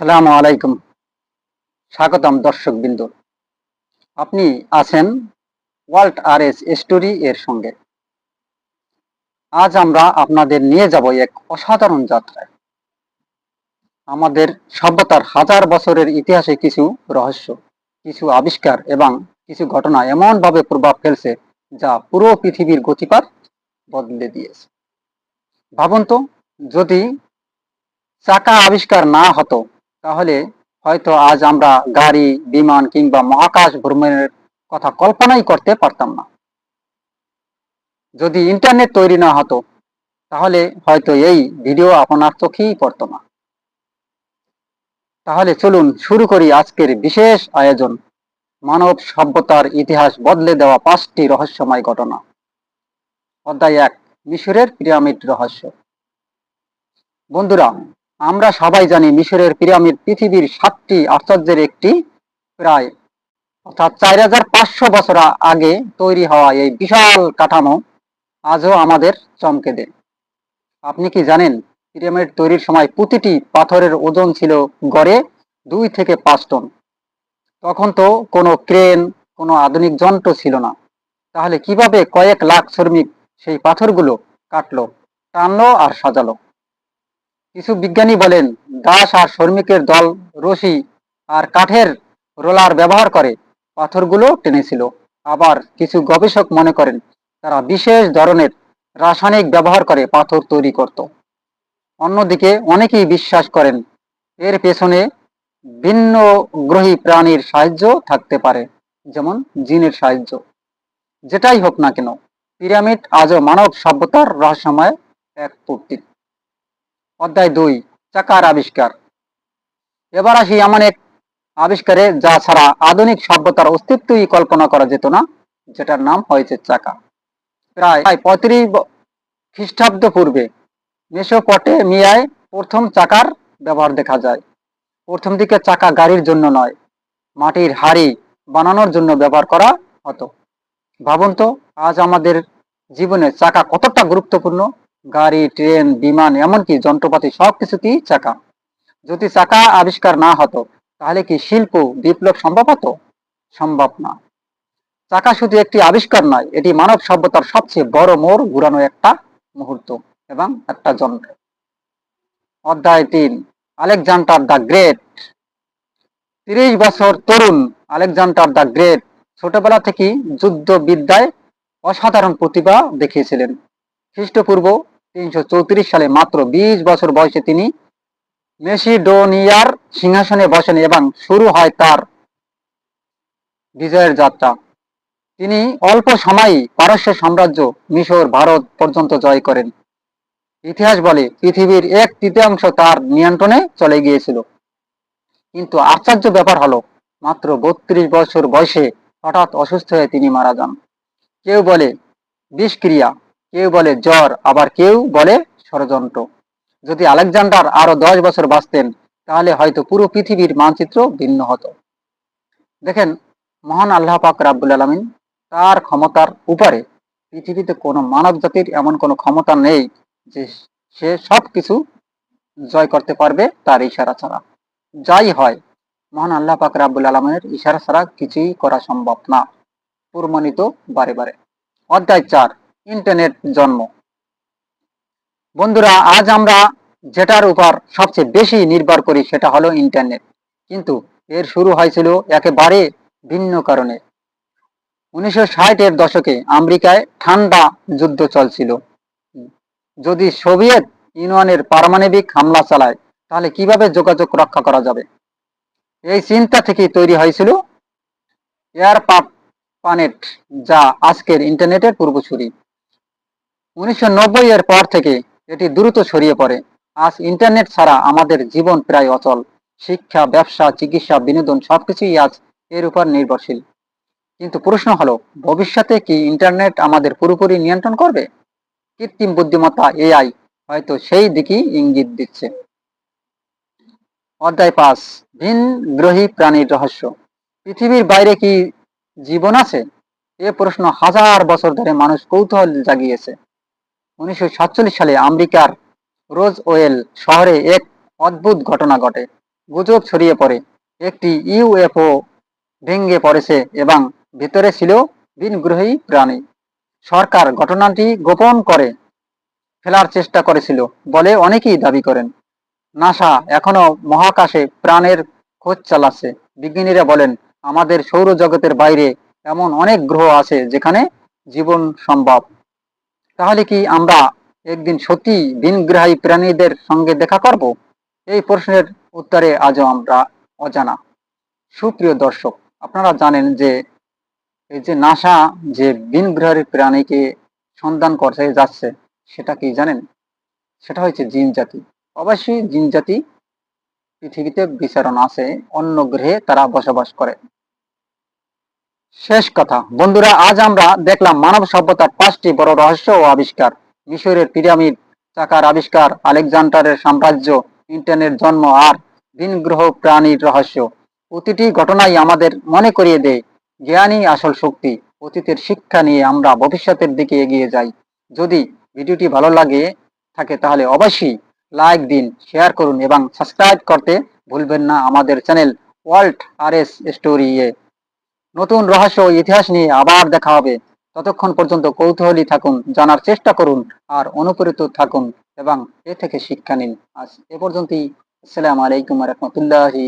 সালামু আলাইকুম। স্বাগতম দর্শক বিন্দু আপনি আছেন ওয়ার্ল্ড আর এস স্টোরি এর সঙ্গে। আজ আমরা আপনাদের নিয়ে যাব এক অসাধারণ যাত্রায়। আমাদের সভ্যতার হাজার বছরের ইতিহাসে কিছু রহস্য, কিছু আবিষ্কার এবং কিছু ঘটনা এমনভাবে প্রভাব ফেলছে যা পুরো পৃথিবীর গতিপাত বদলে দিয়েছে। ভাবুন তো, যদি চাকা আবিষ্কার না হতো তাহলে হয়তো আজ আমরা গাড়ি, বিমান কিংবা মহাকাশ ভ্রমণের কথা কল্পনাই করতে পারতাম না। যদি ইন্টারনেট তৈরি না হতো, তাহলে হয়তো এই ভিডিও আপনার চোখেই পড়তো না। তাহলে চলুন শুরু করি আজকের বিশেষ আয়োজন। মানব সভ্যতার ইতিহাস বদলে দেওয়া পাঁচটি রহস্যময় ঘটনা। অধ্যায় এক, মিশরের পিরামিড রহস্য। বন্ধুরা আমরা সবাই জানি মিশরের পিরামিড পৃথিবীর সাতটি আশ্চর্যের একটি প্রায়। অর্থাৎ চার হাজার পাঁচশো বছর আগে তৈরি হওয়া এই বিশাল কাঠামো আজও আমাদের চমকে দেয়। আপনি কি জানেন পিরামিড তৈরির সময় প্রতিটি পাথরের ওজন ছিল গড়ে দুই থেকে পাঁচ টন? তখন তো কোনো ক্রেন, কোনো আধুনিক যন্ত্র ছিল না। তাহলে কীভাবে কয়েক লাখ শ্রমিক সেই পাথরগুলো কাটলো, টানলো আর সাজালো? কিছু বিজ্ঞানী বলেন, দাস আর শ্রমিকের দল রশি আর কাঠের রোলার ব্যবহার করে, পাথরগুলো টেনেছিল। আবার কিছু গবেষক মনে করেন, তারা বিশেষ ধরনের রাসায়নিক ব্যবহার করে পাথর তৈরি করত। অন্যদিকে অনেকেই বিশ্বাস করেন, এর পেছনে ভিন্ন গ্রহী প্রাণীর সাহায্য থাকতে পারে, যেমন জিনের সাহায্য। যেটাই হোক না কেন, পিরামিড আজও মানব সভ্যতার রহস্যময় এক প্রতীক অধ্যায় দুই, চাকার আবিষ্কার। এবার আসি এমন এক আবিষ্কারে যা ছাড়া আধুনিক সভ্যতার অস্তিত্বই কল্পনা করা যেত না, যেটার নাম হয়েছে চাকা। প্রায় প্রায় পঁয়ত্রিশ খ্রিস্টাব্দ পূর্বে মেসোপটে মিয়ায় প্রথম চাকার ব্যবহার দেখা যায়। প্রথম দিকে চাকা গাড়ির জন্য নয়, মাটির হাড়ি বানানোর জন্য ব্যবহার করা হতো। ভাবুন তো, আজ আমাদের জীবনে চাকা কতটা গুরুত্বপূর্ণ? গাড়ি, ট্রেন, বিমান, এমনকি যন্ত্রপাতি সব কিছুতেই চাকা। যদি চাকা আবিষ্কার না হতো, তাহলে কি শিল্প, বিপ্লব সম্ভব হতো? সম্ভব না। চাকা শুধু একটি আবিষ্কার নয়, এটি মানব সভ্যতার সবচেয়ে বড় মোড়, ঘুরানো একটা মুহূর্ত এবং একটা যন্ত্র। অধ্যায় তিন, আলেকজান্ডার দ্য গ্রেট। তিরিশ বছর তরুণ আলেকজান্ডার দ্য গ্রেট ছোটবেলা থেকেই যুদ্ধ বিদ্যায় অসাধারণ প্রতিভা দেখিয়েছিলেন। খ্রিস্টপূর্ব তিনশো চৌত্রিশ সালে মাত্র বিশ বছর বয়সে তিনি মেসিডোনিয়ার সিংহাসনে বসেন এবং শুরু হয় তার বিজয়ের যাত্রা। তিনি অল্প সময়ই পারস্য সাম্রাজ্য মিশর, ভারত পর্যন্ত জয় করেন। ইতিহাস বলে পৃথিবীর এক তৃতীয়াংশ তার নিয়ন্ত্রণে চলে গিয়েছিল। কিন্তু আশ্চর্য ব্যাপার হলো, মাত্র বত্রিশ বছর বয়সে হঠাৎ অসুস্থ হয়ে তিনি মারা যান। কেউ বলে বিষক্রিয়া কেউ বলে জ্বর, আবার কেউ বলে ষড়যন্ত্র। যদি আলেকজান্ডার আরও দশ বছর বাঁচতেন, তাহলে হয়তো পুরো পৃথিবীর মানচিত্র ভিন্ন হতো। দেখেন, মহান আল্লাহ পাক রাব্বুল আলমিন তার ক্ষমতার উপরে পৃথিবীতে কোনো মানব জাতির এমন কোনো ক্ষমতা নেই যে সে সব কিছু জয় করতে পারবে তার ইশারা ছাড়া। যাই হয়, মহান আল্লাহ পাক রাব্বুল আলমিনের ইশারা ছাড়া কিছুই করা সম্ভব না, প্রমাণিত বারে বারে। অধ্যায় চার ইন্টারনেট জন্ম। বন্ধুরা, আজ আমরা যেটার উপর সবচেয়ে বেশি নির্ভর করি সেটা হলো ইন্টারনেট। কিন্তু এর শুরু হয়েছিল একেবারে ভিন্ন কারণে। উনিশশো ষাটের দশকে আমেরিকায় ঠান্ডা যুদ্ধ চলছিল। যদি সোভিয়েত ইউনিয়নের পারমাণবিক হামলা চালায়, তাহলে কীভাবে যোগাযোগ রক্ষা করা যাবে? এই চিন্তা থেকে তৈরি হয়েছিল এয়ার পাপ পানেট যা আজকের ইন্টারনেটের পূর্বসূরি। উনিশশো এর পর থেকে এটি দ্রুত ছড়িয়ে পড়ে। আজ ইন্টারনেট ছাড়া আমাদের জীবন প্রায় অচল। শিক্ষা, ব্যবসা, চিকিৎসা, বিনোদন সবকিছুই আজ এর উপর নির্ভরশীল। কিন্তু প্রশ্ন হলো, ভবিষ্যতে কি ইন্টারনেট আমাদের পুরোপুরি নিয়ন্ত্রণ করবে? কৃত্রিম বুদ্ধিমত্তা এআই হয়তো সেই দিকেই ইঙ্গিত দিচ্ছে। অধ্যায় পাঁচ, ভিন গ্রহী প্রাণীর রহস্য। পৃথিবীর বাইরে কি জীবন আছে? এ প্রশ্ন হাজার বছর ধরে মানুষ কৌতূহল জাগিয়েছে। উনিশশো সাতচল্লিশ সালে আমেরিকার রোজ ওয়েল শহরে এক অদ্ভুত ঘটনা ঘটে। গুজব ছড়িয়ে পড়ে। একটি ইউএফও ভেঙে পড়েছে এবং ভিতরে ছিল বিনগ্রহী প্রাণী। সরকার ঘটনাটি গোপন করে ফেলার চেষ্টা করেছিল বলে অনেকেই দাবি করেন। নাসা এখনও মহাকাশে প্রাণের খোঁজ চালাচ্ছে। বিজ্ঞানীরা বলেন, আমাদের সৌরজগতের বাইরে এমন অনেক গ্রহ আছে যেখানে জীবন সম্ভব। তাহলে কি আমরা একদিন সত্যি ভিনগ্রাহী প্রাণীদের সঙ্গে দেখা করব? এই প্রশ্নের উত্তরে আজও আমরা অজানা। সুপ্রিয় দর্শক, আপনারা জানেন যে এই যে নাসা যে ভিন গ্রহের প্রাণীকে সন্ধান করতে যাচ্ছে, সেটা কি জানেন? সেটা হচ্ছে জিন জাতি। অবশ্যই জিন জাতি পৃথিবীতে বিচারণ আছে, অন্য গ্রহে তারা বসবাস করে। শেষ কথা। বন্ধুরা, আজ আমরা দেখলাম মানব সভ্যতার পাঁচটি বড় রহস্য ও আবিষ্কার। মিশরের পিরামিড, চাকার আবিষ্কার, আলেকজান্ডারের সাম্রাজ্য ইন্টারনেট জন্ম আর ভিন গ্রহ প্রাণীর রহস্য। প্রতিটি ঘটনাই আমাদের মনে করিয়ে দেয় জ্ঞানই আসল শক্তি। অতীতের শিক্ষা নিয়ে আমরা ভবিষ্যতের দিকে এগিয়ে যাই। যদি ভিডিওটি ভালো লাগে থাকে তাহলে অবশ্যই লাইক দিন, শেয়ার করুন এবং সাবস্ক্রাইব করতে ভুলবেন না আমাদের channel world R S story এ নতুন রহস্য ও ইতিহাস নিয়ে আবার দেখা হবে। ততক্ষণ পর্যন্ত কৌতূহলী থাকুন, জানার চেষ্টা করুন, আর অনুপ্রেরিত থাকুন এবং এ থেকে শিক্ষা নিন। আজ এ পর্যন্তই। আসসালামু আলাইকুম রহমতুল্লাহি